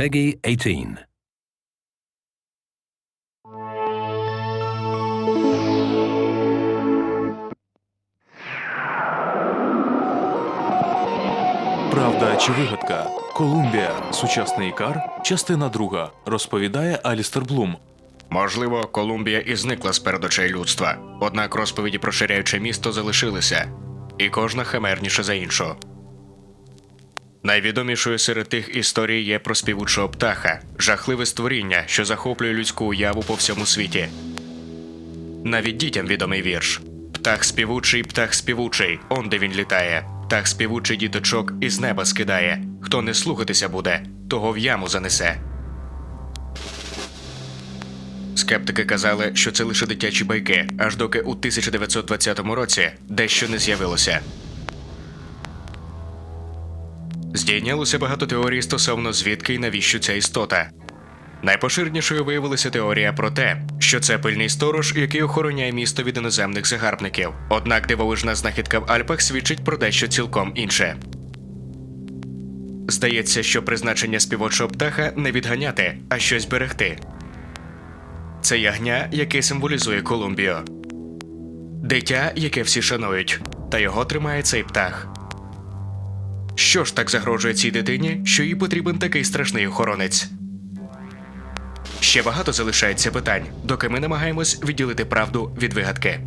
Peggy 18. Правда чи вигадка? Колумбія, сучасний ікар, частина друга, розповідає Алістер Блум. Можливо, Колумбія і зникла з перед очей людства, однак розповіді про ширяюче місто залишилися, і кожна химерніша за іншу. Найвідомішою серед тих історій є про співучого птаха, жахливе створіння, що захоплює людську уяву по всьому світі. Навіть дітям відомий вірш. Птах співучий, птах співучий, он де він літає. Птах співучий діточок із неба скидає. Хто не слухатися буде, того в яму занесе. Скептики казали, що це лише дитячі байки, аж доки у 1920 році дещо не з'явилося. Здійнялося багато теорій стосовно звідки і навіщо ця істота. Найпоширенішою виявилася теорія про те, що це пильний сторож, який охороняє місто від іноземних загарбників. Однак дивовижна знахідка в Альпах свідчить про дещо цілком інше. Здається, що призначення співочого птаха не відганяти, а щось берегти. Це ягня, яке символізує Колумбію. Дитя, яке всі шанують, та його тримає цей птах. Що ж так загрожує цій дитині, що їй потрібен такий страшний охоронець? Ще багато залишається питань, доки ми намагаємось відділити правду від вигадки.